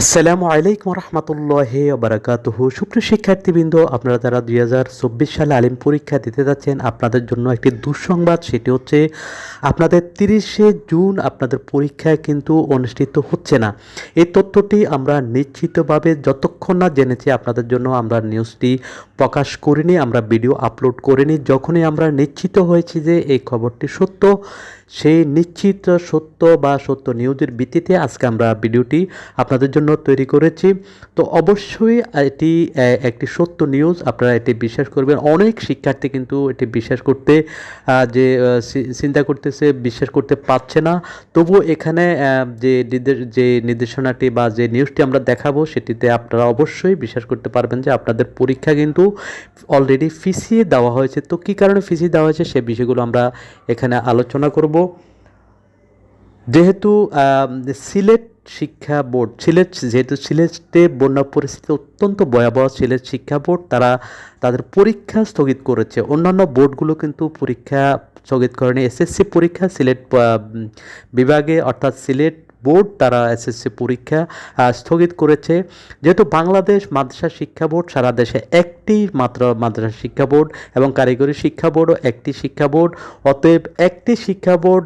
আসসালামু আলাইকুম রহমতুল্লাহ বারাকাতুহ। সুপ্রিয় শিক্ষার্থীবৃন্দ, আপনারা যারা দুই হাজার চব্বিশ সালে আলিম পরীক্ষা দিতে যাচ্ছেন, আপনাদের জন্য একটি দুঃসংবাদ, সেটি হচ্ছে আপনাদের তিরিশে জুন আপনাদের পরীক্ষা কিন্তু অনুষ্ঠিত হচ্ছে না। এই তথ্যটি আমরা নিশ্চিতভাবে যতক্ষণ না জেনেছি, আপনাদের জন্য আমরা নিউজটি প্রকাশ করিনি, আমরা ভিডিও আপলোড করিনি। যখনই আমরা নিশ্চিত হয়েছি যে এই খবরটি সত্য, সেই নিশ্চিত সত্য বা সত্য নিউজের ভিত্তিতে আজকে আমরা ভিডিওটি আপনাদের জন্য তৈরি করেছি। তো অবশ্যই এটি একটি সত্য নিউজ আপনারা এটি বিশ্বাস করবেন। অনেক শিক্ষার্থী কিন্তু এটি বিশ্বাস করতে যে চিন্তা করতেছে, বিশ্বাস করতে পারছে না। তবু এখানে যে যে নির্দেশনাটি বা যে নিউজটি আমরা দেখাবো, সেটিতে আপনারা অবশ্যই বিশ্বাস করতে পারবেন যে আপনাদের পরীক্ষা কিন্তু অলরেডি ফিসিয়ে দেওয়া হয়েছে। তো কী কারণে ফিসিয়ে দেওয়া হয়েছে, সে বিষয়গুলো আমরা এখানে আলোচনা করব। যেহেতু সিলেট শিক্ষা বোর্ড, সিলেট, যেহেতু সিলেটে বন্যা পরিস্থিতি অত্যন্ত ভয়াবহ, সিলেট শিক্ষা বোর্ড তারা তাদের পরীক্ষা স্থগিত করেছে। অন্যান্য বোর্ডগুলো কিন্তু পরীক্ষা স্থগিত করেনি। এসএসসি পরীক্ষা সিলেট বিভাগে অর্থাৎ সিলেট বোর্ড তারা এসএসসি পরীক্ষা স্থগিত করেছে। যেহেতু বাংলাদেশ মাদ্রাসা শিক্ষা বোর্ড সারা দেশে একটি মাত্র মাদ্রাসা শিক্ষা বোর্ড এবং কারিগরি শিক্ষা বোর্ডও একটি শিক্ষা বোর্ড। অতএব একটি শিক্ষা বোর্ড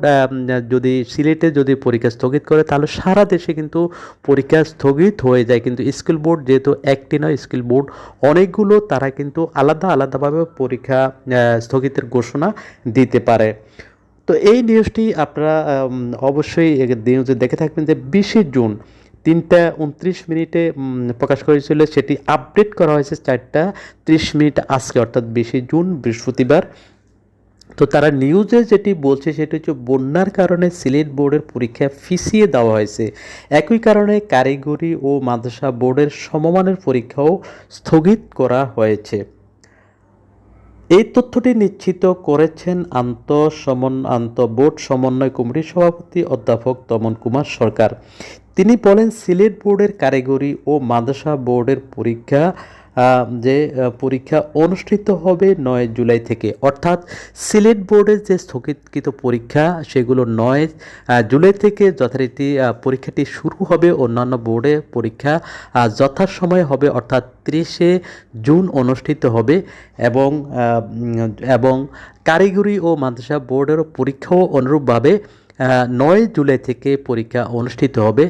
যদি সিলেটে যদি পরীক্ষা স্থগিত করে, তাহলে সারা দেশে কিন্তু পরীক্ষা স্থগিত হয়ে যায়। কিন্তু স্কুল বোর্ড যেহেতু একটি নয়, স্কুল বোর্ড অনেকগুলো, তারা কিন্তু আলাদা আলাদাভাবে পরীক্ষা স্থগিতের ঘোষণা দিতে পারে। তো এই নিউজটি আপনারা অবশ্যই নিউজে দেখে থাকবেন যে বিশে জুন তিনটা উনত্রিশ মিনিটে প্রকাশ করেছিল। সেটি আপডেট করা হয়েছে চারটা ত্রিশ মিনিট আজকে, অর্থাৎ বিশে জুন, বৃহস্পতিবার। তো তারা নিউজে যেটি বলছে, সেটি হচ্ছে বন্যার কারণে সিলেট বোর্ডের পরীক্ষা ফিসিয়ে দেওয়া হয়েছে। একই কারণে কারিগরি ও মাদ্রাসা বোর্ডের সমমানের পরীক্ষাও স্থগিত করা হয়েছে। এই তথ্যটি নিশ্চিত করেছেন আন্ত সমন, আন্ত বোর্ড সমন্বয় কমিটির সভাপতি অধ্যাপক তমন কুমার সরকার। তিনি বলেন, সিলেট বোর্ডের কারিগরি ও মাদ্রাসা বোর্ডের পরীক্ষা যে পরীক্ষা অনুষ্ঠিত হবে নয় জুলাই থেকে। অর্থাৎ সিলেট বোর্ডের যে স্থগিতকৃত পরীক্ষা, সেগুলো নয় জুলাই থেকে যথারীতি পরীক্ষাটি শুরু হবে। অন্যান্য বোর্ডে পরীক্ষা যথাসময়ে হবে, অর্থাৎ তিরিশে জুন অনুষ্ঠিত হবে এবং এবং কারিগরি ও মাদ্রাসা বোর্ডেরও পরীক্ষাও অনুরূপভাবে নয় জুলাই থেকে পরীক্ষা অনুষ্ঠিত হবে।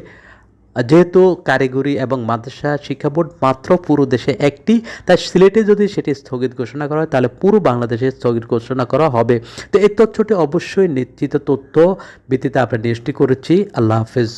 যেহেতু কারিগরি এবং মাদ্রাসা শিক্ষা বোর্ড মাত্র পুরো দেশে একটি, তাই সিলেটে যদি সেটি স্থগিত ঘোষণা করা হয়, তাহলে পুরো বাংলাদেশে স্থগিত ঘোষণা করা হবে। তো এই তথ্যটি অবশ্যই নিশ্চিত তথ্য ভিত্তিতে আপনার নিউজটি করেছি। আল্লাহ হাফেজ।